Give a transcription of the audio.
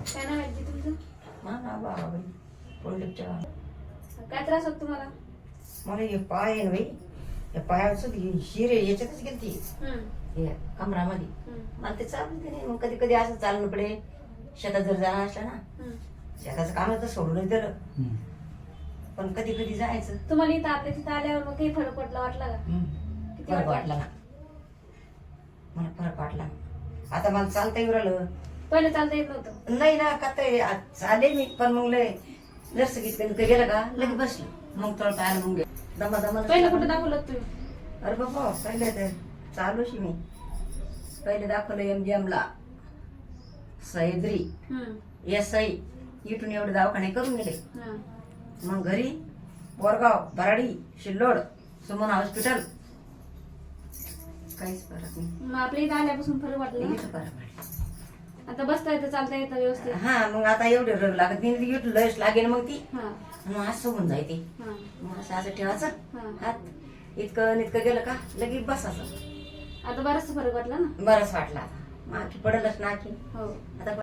काय नाव आहे तुमचं? हा बाबाबाई काय त्रास होत तुम्हाला? मला हे पाय आहे ना बाई. या पायाचं शिरे याच्यातच गेलती. हम्म, हे कमरामध्ये. हम्म, मला ते चालू दे नाही मग कधी कधी असं चालणं पडे. शेतात जर जाणार असलं ना. हम्म. शेताचं काम तर सोडूनच दिलं. पण कधी कधी जायचं. तुम्हाला इथं आपल्या तिथं आल्यावर मग काही फरक पडला वाटला का? किती फरक वाटला? वाटला ना. मला फरक वाटला. आता मला चालता येऊ राहिलं. पहिले चालता येत नव्हतं. नाही ना का ते आ- चाले मी पण मग लय लस घेतलं का गेलं का? लगे बसलं. मग तळ पायाला मग दमा दमा पहिलं कुठं दाखवलं तुम्ही? अरे बाबा पहिले तर चालूशी मी. पहिले दाखवलं एम जी ला. सह्याद्री एस आय इथून एवढे दवाखाने करून गेले. मग घरी बोरगाव बराडी शिल्लोड सुमन हॉस्पिटल. काहीच फरक नाही. मग आपल्या इथं आल्यापासून फरक वाटला ना? फरक पडला. आता बसता येतं चालता येतं व्यवस्थित. हा मग आता एवढे रग लागत नाही इथं लस लागेल मग ती. हा. मग असं होऊन जायते हा. मग असं असं ठेवायचं. हात. इतकं इतकं गेलं का लगेच बसायचं आता बराचसा फरक वाटला ना? बरंच वाटलं आता. माकी पडलच ना की हो. आता